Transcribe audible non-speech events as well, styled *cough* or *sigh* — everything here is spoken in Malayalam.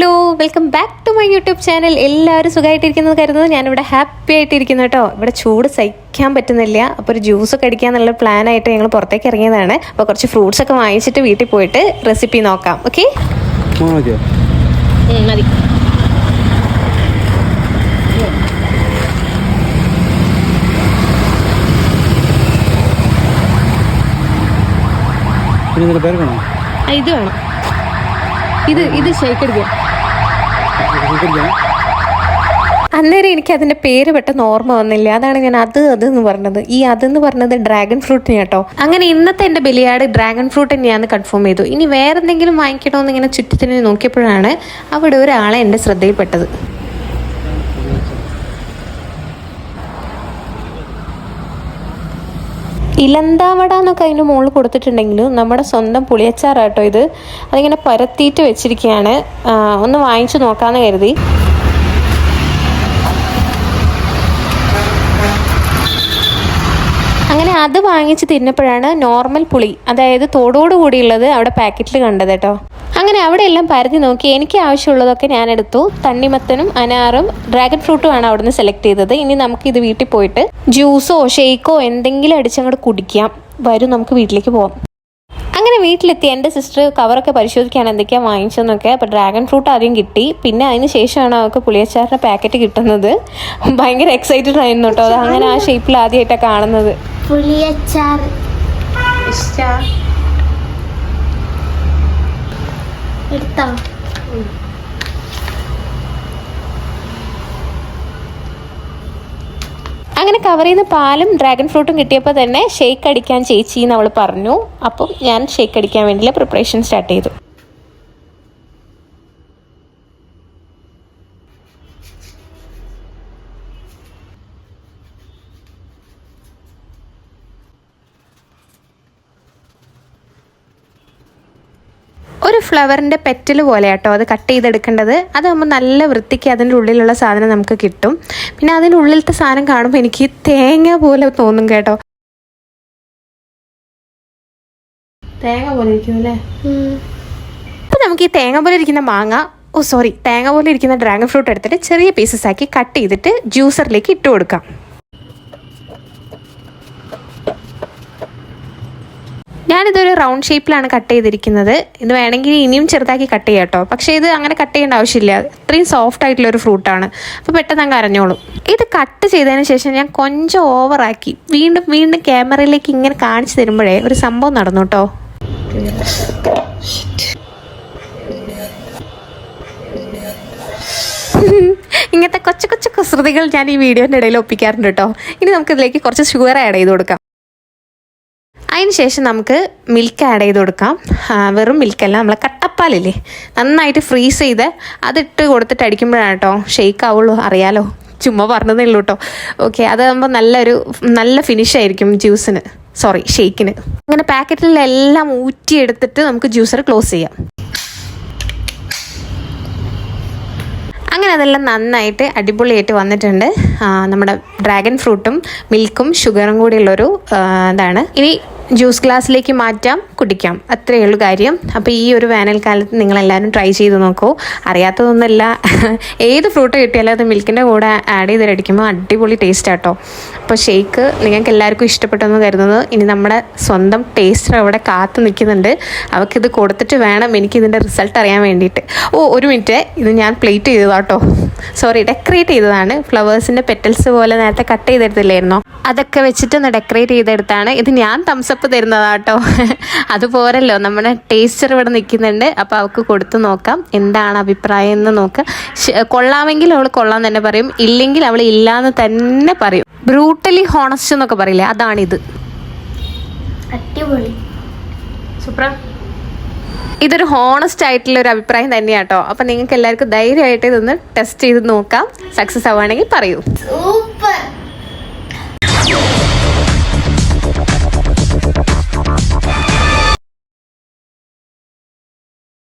Hello welcome back to my YouTube channel എല്ലാവരും സുഖമായിട്ടിരിക്കുന്നത് കരുതുന്നത് ഞാനിവിടെ ഹാപ്പി ആയിട്ടിരിക്കുന്നു കേട്ടോ. ഇവിടെ ചൂട് സഹിക്കാൻ പറ്റുന്നില്ല. അപ്പോൾ ഒരു ജ്യൂസ് ഒക്കെ അടിക്കാന്നുള്ള പ്ലാനായിട്ട് ഞങ്ങൾ പുറത്തേക്ക് ഇറങ്ങിയതാണ്. അപ്പോൾ കുറച്ച് ഫ്രൂട്ട്സ് ഒക്കെ വാങ്ങിച്ചിട്ട് വീട്ടിൽ പോയിട്ട് റെസിപ്പി നോക്കാം. ഓക്കെ മതി. ഇത് വേണം. ഇത് ഇത് ഷേക്ക് അന്നേരം എനിക്ക് അതിന്റെ പേര് പെട്ടെന്ന് ഓർമ്മ വന്നില്ല. അതാണ് ഞാൻ അത് അത് എന്ന് പറഞ്ഞത്. ഈ അത് എന്ന് പറഞ്ഞത് ഡ്രാഗൺ ഫ്രൂട്ടിന് കേട്ടോ അങ്ങനെ ഇന്നത്തെ എന്റെ ബലിയാട് ഡ്രാഗൺ ഫ്രൂട്ട് തന്നെയാന്ന് കൺഫേം ചെയ്തു. ഇനി വേറെന്തെങ്കിലും വാങ്ങിക്കണോന്ന് ഇങ്ങനെ ചുറ്റത്തിന് നോക്കിയപ്പോഴാണ് അവിടെ ഒരാളെ എന്റെ ശ്രദ്ധയിൽപ്പെട്ടത്. ഇലന്താവട എന്നൊക്കെ അതിന്റെ മുകളിൽ കൊടുത്തിട്ടുണ്ടെങ്കിലും നമ്മുടെ സ്വന്തം പുളിയച്ചാറാട്ടോ ഇത്. അതിങ്ങനെ പരത്തിയിട്ട് വെച്ചിരിക്കുകയാണ്. ഒന്ന് വാങ്ങിച്ചു നോക്കാമെന്ന് കരുതി. അങ്ങനെ അത് വാങ്ങിച്ച് തിന്നപ്പോഴാണ് നോർമൽ പുളി അതായത് തോടോട് കൂടിയുള്ളത് അവിടെ പാക്കറ്റിൽ കണ്ടത് കേട്ടോ. അങ്ങനെ അവിടെ എല്ലാം പരതി നോക്കി എനിക്ക് ആവശ്യമുള്ളതൊക്കെ ഞാൻ എടുത്തു തണ്ണിമത്തനും അനാറും ഡ്രാഗൺ ഫ്രൂട്ടും ആണ് അവിടുന്ന് സെലക്ട് ചെയ്തത്. ഇനി നമുക്ക് ഇത് വീട്ടിൽ പോയിട്ട് ജ്യൂസോ ഷേക്കോ എന്തെങ്കിലും അടിച്ചങ്ങോട്ട് കുടിക്കാം. വരും നമുക്ക് വീട്ടിലേക്ക് പോവാം. അങ്ങനെ വീട്ടിലെത്തി. എന്റെ സിസ്റ്റർ കവറൊക്കെ പരിശോധിക്കാൻ എന്തൊക്കെയാണ് വാങ്ങിച്ചതെന്നൊക്കെ. അപ്പോൾ ഡ്രാഗൺ ഫ്രൂട്ട് ആദ്യം കിട്ടി. പിന്നെ അതിന് ശേഷമാണ് അവൾക്ക് പുളിയച്ചാറിന്റെ പാക്കറ്റ് കിട്ടുന്നത്. ഭയങ്കര എക്സൈറ്റഡ് ആയിരുന്നു കേട്ടോ. അത് അങ്ങനെ ആ ഷേപ്പിൽ ആദ്യമായിട്ടാണ് കാണുന്നത്. പുളിയച്ചാർ. എടുത്തോ അങ്ങനെ കവറിൽ നിന്ന് പാലും ഡ്രാഗൺ ഫ്രൂട്ടും കിട്ടിയപ്പോൾ തന്നെ ഷേക്ക് അടിക്കാൻ ചേച്ചി എന്ന് അവൾ പറഞ്ഞു. അപ്പം ഞാൻ ഷേക്ക് അടിക്കാൻ വേണ്ടിയുള്ള പ്രിപ്പറേഷൻ സ്റ്റാർട്ട് ചെയ്തു. ഒരു ഫ്ലവറിന്റെ പെറ്റൽ പോലെ കേട്ടോ അത് കട്ട് ചെയ്തെടുക്കേണ്ടത്. അതാകുമ്പോൾ നല്ല വൃത്തിക്ക് അതിന്റെ ഉള്ളിലുള്ള സാധനം നമുക്ക് കിട്ടും. പിന്നെ അതിന്റെ ഉള്ളിലത്തെ സാധനം കാണുമ്പോൾ എനിക്ക് തേങ്ങ പോലെ തോന്നും കേട്ടോ. തേങ്ങ പോലെ ഇരിക്കും അല്ലേ? അപ്പം നമുക്ക് ഈ തേങ്ങ പോലെ ഇരിക്കുന്ന മാങ്ങ ഓ സോറി തേങ്ങ പോലെ ഇരിക്കുന്ന ഡ്രാഗൺ ഫ്രൂട്ട് എടുത്തിട്ട് ചെറിയ പീസസ് ആക്കി കട്ട് ചെയ്തിട്ട് ജ്യൂസറിലേക്ക് ഇട്ട് കൊടുക്കാം. ഞാനിതൊരു റൗണ്ട് ഷേപ്പിലാണ് കട്ട് ചെയ്തിരിക്കുന്നത്. ഇത് വേണമെങ്കിൽ ഇനിയും ചെറുതാക്കി കട്ട് ചെയ്യാം കേട്ടോ. പക്ഷേ ഇത് അങ്ങനെ കട്ട് ചെയ്യേണ്ട ആവശ്യമില്ല. ഇത്രയും സോഫ്റ്റ് ആയിട്ടുള്ള ഒരു ഫ്രൂട്ടാണ് അപ്പോൾ പെട്ടെന്ന് അങ്ങ് അരഞ്ഞോളും. ഇത് കട്ട് ചെയ്തതിന് ശേഷം ഞാൻ കൊഞ്ചം ഓവറാക്കി വീണ്ടും വീണ്ടും ക്യാമറയിലേക്ക് ഇങ്ങനെ കാണിച്ചു തരുമ്പോഴേ ഒരു സംഭവം നടന്നു കേട്ടോ. ഇങ്ങനത്തെ കൊച്ചു കൊച്ചു കുസൃതികൾ ഞാൻ ഈ വീഡിയോന്റെ ഇടയിൽ ഒപ്പിക്കാറുണ്ട് കേട്ടോ. ഇനി നമുക്കിതിലേക്ക് കുറച്ച് ഷുഗർ ആഡ് ചെയ്ത് കൊടുക്കാം. അതിന് ശേഷം നമുക്ക് മിൽക്ക് ആഡ് ചെയ്ത് കൊടുക്കാം. വെറും മിൽക്കല്ല നമ്മളെ കട്ടപ്പാലില്ലേ? നന്നായിട്ട് ഫ്രീസ് ചെയ്ത് അതിട്ട് കൊടുത്തിട്ട് അടിക്കുമ്പോഴാണ് കേട്ടോ ഷെയ്ക്ക് ആവുള്ളൂ അറിയാലോ. ചുമ്മാ പറഞ്ഞതേ ഉള്ളൂ കേട്ടോ ഓക്കെ അതാകുമ്പോൾ നല്ലൊരു നല്ല ഫിനിഷ് ആയിരിക്കും ജ്യൂസിന് സോറി ഷെയ്ക്കിന് അങ്ങനെ പാക്കറ്റിലെല്ലാം ഊറ്റിയെടുത്തിട്ട് നമുക്ക് ജ്യൂസർ ക്ലോസ് ചെയ്യാം. അങ്ങനെ അതെല്ലാം നന്നായിട്ട് അടിപൊളിയായിട്ട് വന്നിട്ടുണ്ട്. നമ്മുടെ ഡ്രാഗൺ ഫ്രൂട്ടും മിൽക്കും ഷുഗറും കൂടിയുള്ളൊരു ഇതാണ്. ഇനി ജ്യൂസ് ഗ്ലാസ്സിലേക്ക് മാറ്റാം കുടിക്കാം. അത്രയേ ഉള്ളൂ കാര്യം. അപ്പോൾ ഈ ഒരു വേനൽക്കാലത്ത് നിങ്ങളെല്ലാവരും ട്രൈ ചെയ്ത് നോക്കൂ. അറിയാത്തതൊന്നുമല്ല. *laughs* ഏത് ഫ്രൂട്ട് കിട്ടിയാലും അത് മിൽക്കിന്റെ കൂടെ ആഡ് ചെയ്തിട്ടടിക്കുമ്പോൾ അടിപൊളി ടേസ്റ്റ് ആട്ടോ. അപ്പോൾ ഷേക്ക് നിങ്ങൾക്ക് എല്ലാവർക്കും ഇഷ്ടപ്പെട്ടെന്ന് കരുതുന്നത് ഇനി നമ്മുടെ സ്വന്തം ടേസ്റ്റർ അവിടെ കാത്തു നിൽക്കുന്നുണ്ട്. അവൾക്കിത് കൊടുത്തിട്ട് വേണം എനിക്കിതിന്റെ റിസൾട്ട് അറിയാൻ വേണ്ടിയിട്ട്. ഓ ഒരു മിനിറ്റ് ഇത് ഞാൻ പ്ലേറ്റ് ചെയ്തതാട്ടോ. സോറി ഡെക്കറേറ്റ് ചെയ്തതാണ്. ഫ്ലവേഴ്സിന്റെ പെറ്റൽസ് പോലെ നേരത്തെ കട്ട് ചെയ്തെടുത്തില്ലായിരുന്നോ? അതൊക്കെ വെച്ചിട്ട് ഒന്ന് ഡെക്കറേറ്റ് ചെയ്തെടുത്താണ്. ഇത് ഞാൻ തംസപ്പ് തരുന്നതാട്ടോ. *laughs* അതുപോരല്ലോ നമ്മുടെ ടേസ്റ്റർ ഇവിടെ നിൽക്കുന്നുണ്ട്. അപ്പോൾ അവൾക്ക് കൊടുത്തു നോക്കാം. എന്താണ് അഭിപ്രായം എന്ന് നോക്കാം. കൊള്ളാമെങ്കിൽ അവൾ കൊള്ളാം തന്നെ പറയും. ഇല്ലെങ്കിൽ അവൾ ഇല്ലാന്ന് തന്നെ പറയും. ബ്രൂട്ടലി ഹോണസ്റ്റ് എന്നൊക്കെ പറയില്ലേ? അതാണിത്. അടിപൊളി. സൂപ്ര? ഇതൊരു ഹോണസ്റ്റ് ആയിട്ടുള്ള ഒരു അഭിപ്രായം തന്നെയാട്ടോ. അപ്പം നിങ്ങൾക്ക് എല്ലാവർക്കും ധൈര്യമായിട്ട് ഇതൊന്ന് ടെസ്റ്റ് ചെയ്ത് നോക്കാം. സക്സസ് ആവുകയാണെങ്കിൽ പറയൂ. സൂപ്പർ